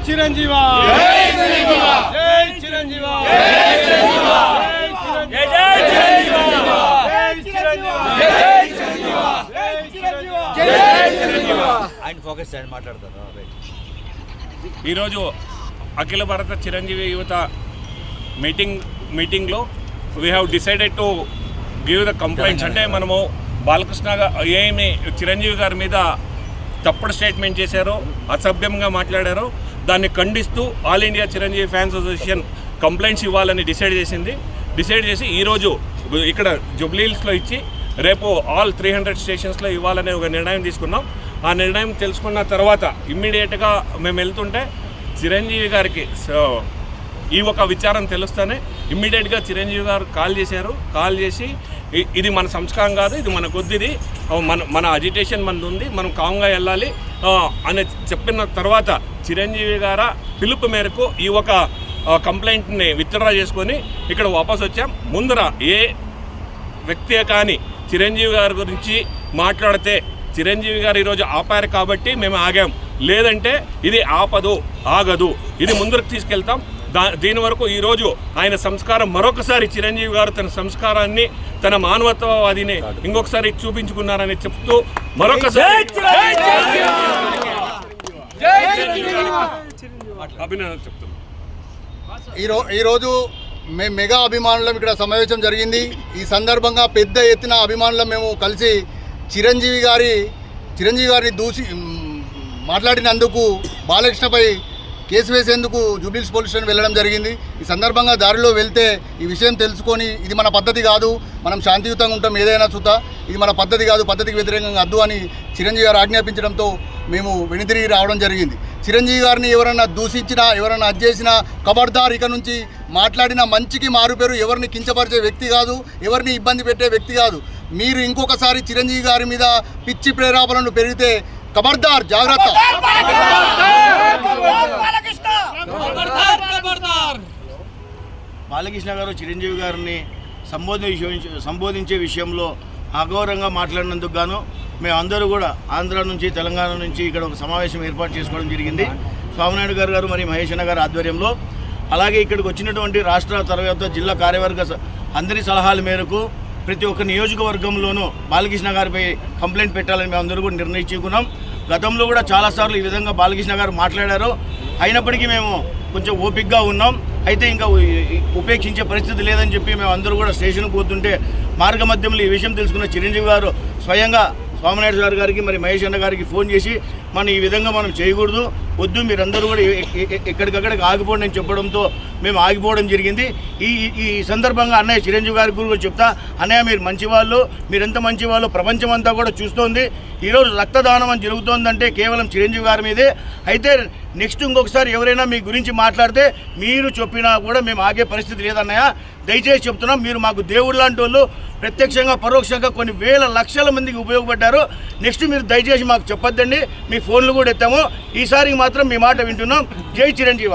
చిరంజీవ జై చిరంజీవ జై చిరంజీవ జై చిరంజీవ జై చిరంజీవ జై చిరంజీవ జై చిరంజీవ జై చిరంజీవ ఆయన ఫోకస్ చేయండి మాట్లాడతారు ఈరోజు అఖిల భారత చిరంజీవి యువత మీటింగ్ మీటింగ్లో we have decided to give the complaints అంటే మనము బాలకృష్ణ ఏమి చిరంజీవి గారి మీద తప్పుడు స్టేట్మెంట్ చేశారో అసభ్యంగా మాట్లాడారో దాన్ని ఖండిస్తూ all India Chiranjeevi fans association complaints ఇవ్వాలని డిసైడ్ చేసింది. డిసైడ్ చేసి ఈరోజు ఇక్కడ జుబ్లీహిల్స్లో ఇచ్చి రేపు ఆల్ త్రీ హండ్రెడ్ స్టేషన్స్లో ఇవ్వాలనే ఒక నిర్ణయం తీసుకున్నాం. ఆ నిర్ణయం తెలుసుకున్న తర్వాత ఇమ్మీడియట్గా మేము వెళ్తుంటే చిరంజీవి గారికి సో ఈ ఒక విచారం తెలుస్తానే ఇమ్మీడియట్గా చిరంజీవి గారు కాల్ చేశారు. కాల్ చేసి ఇది మన సంస్కారం కాదు ఇది మన కొద్దిది. మన మన అజిటేషన్ మనది ఉంది మనం కామ్గా వెళ్ళాలి. అని చెప్పిన తర్వాత చిరంజీవి గార పిలుపు మేరకు ఈ ఒక కంప్లైంట్ని విత్డ్రా చేసుకొని ఇక్కడ వాపస్ వచ్చాం. ముందర ఏ వ్యక్తే కానీ చిరంజీవి గారి గురించి మాట్లాడితే చిరంజీవి గారు ఈరోజు ఆపారు కాబట్టి మేము ఆగాం. లేదంటే ఇది ఆపదు ఆగదు. ఇది ముందరకు తీసుకెళ్తాం. దా దీని వరకు ఈరోజు ఆయన సంస్కారం మరొకసారి చిరంజీవి గారు తన సంస్కారాన్ని తన మానవత్వవాదిని ఇంకొకసారి చూపించుకున్నారని చెప్తూ మరొకసారి అభినందన చెప్తున్నాను ఈరో ఈరోజు మేము మెగా అభిమానులం ఇక్కడ సమావేశం జరిగింది. ఈ సందర్భంగా పెద్ద ఎత్తున అభిమానులం మేము కలిసి చిరంజీవి గారి చిరంజీవి గారిని దూసి మాట్లాడినందుకు బాలకృష్ణపై కేసు వేసేందుకు జూబ్లీస్ పోలీస్ స్టేషన్ వెళ్ళడం జరిగింది. ఈ సందర్భంగా దారిలో వెళ్తే ఈ విషయం తెలుసుకొని ఇది మన పద్ధతి కాదు మనం శాంతియుతంగా ఉంటాం ఏదైనా చూత ఇది మన పద్ధతి కాదు పద్ధతికి వ్యతిరేకంగా అద్దు అని చిరంజీవి గారు ఆజ్ఞాపించడంతో మేము వెనుతిరిగి రావడం జరిగింది. చిరంజీవి గారిని ఎవరన్నా దూషించినా ఎవరన్నా అజ్జేసినా కబర్దార్ ఇక నుంచి మాట్లాడిన మంచికి మారుపేరు ఎవరిని కించపరిచే వ్యక్తి కాదు ఎవరిని ఇబ్బంది పెట్టే వ్యక్తి కాదు. మీరు ఇంకొకసారి చిరంజీవి గారి మీద పిచ్చి ప్రేరాపణలు పెరిగితే కబర్దార్ జాగ్రత్త. బాలకృష్ణ గారు చిరంజీవి గారిని సంబోధించే సంబోధించే విషయంలో అగౌరవంగా మాట్లాడినందుకు గాను మేమందరూ కూడా ఆంధ్ర నుంచి తెలంగాణ నుంచి ఇక్కడ ఒక సమావేశం ఏర్పాటు చేసుకోవడం జరిగింది. స్వామినాయుడు గారు గారు మరియు మహేష్ అన్న గారి ఆధ్వర్యంలో. అలాగే ఇక్కడికి వచ్చినటువంటి రాష్ట్ర తర్వాత జిల్లా కార్యవర్గ అందరి సలహాల మేరకు ప్రతి ఒక్క నియోజకవర్గంలోనూ బాలకృష్ణ గారిపై కంప్లైంట్ పెట్టాలని మేము అందరూ కూడా నిర్ణయించుకున్నాం. గతంలో కూడా చాలాసార్లు ఈ విధంగా బాలకృష్ణ గారు మాట్లాడారు. అయినప్పటికీ మేము కొంచెం ఓపిక్గా ఉన్నాం. అయితే ఇంకా ఉపేక్షించే పరిస్థితి లేదని చెప్పి మేము అందరూ కూడా స్టేషన్కి పోతుంటే మార్గ మధ్యంలో ఈ విషయం తెలుసుకున్న చిరంజీవి గారు స్వయంగా స్వామినాయుడు గారు గారికి మరి మహేష్ అన్న గారికి ఫోన్ చేసి మనం ఈ విధంగా మనం చేయకూడదు. వద్దు మీరందరూ కూడా ఎ- ఎక్కడికక్కడికి ఆగిపోండి అని చెప్పడంతో మేము ఆగిపోవడం జరిగింది. ఈ ఈ- సందర్భంగా అన్నయ్య చిరంజీవి గారి గురించి చెప్తా అన్నయ్య మీరు మంచివాళ్ళు మీరెంత మంచివాళ్ళు ప్రపంచం అంతా కూడా చూస్తోంది. ఈరోజు రక్తదానం అని జరుగుతోందంటే కేవలం చిరంజీవి గారి మీదే. అయితే నెక్స్ట్ ఇంకొకసారి ఎవరైనా మీ గురించి మాట్లాడితే మీరు చెప్పినా కూడా మేము ఆగే పరిస్థితి లేదన్నయ్య. దయచేసి చెప్తున్నాం మీరు మాకు దేవుడు లాంటి వాళ్ళు. ప్రత్యక్షంగా పరోక్షంగా కొన్ని వేల లక్షల మందికి ఉపయోగపడ్డారు. నెక్స్ట్ మీరు దయచేసి మాకు చెప్పొద్దండి. మీ ఫోన్లు కూడా ఎత్తాము. ఈసారి మాత్రం మీ మాట వింటున్నాం. జై చిరంజీవ.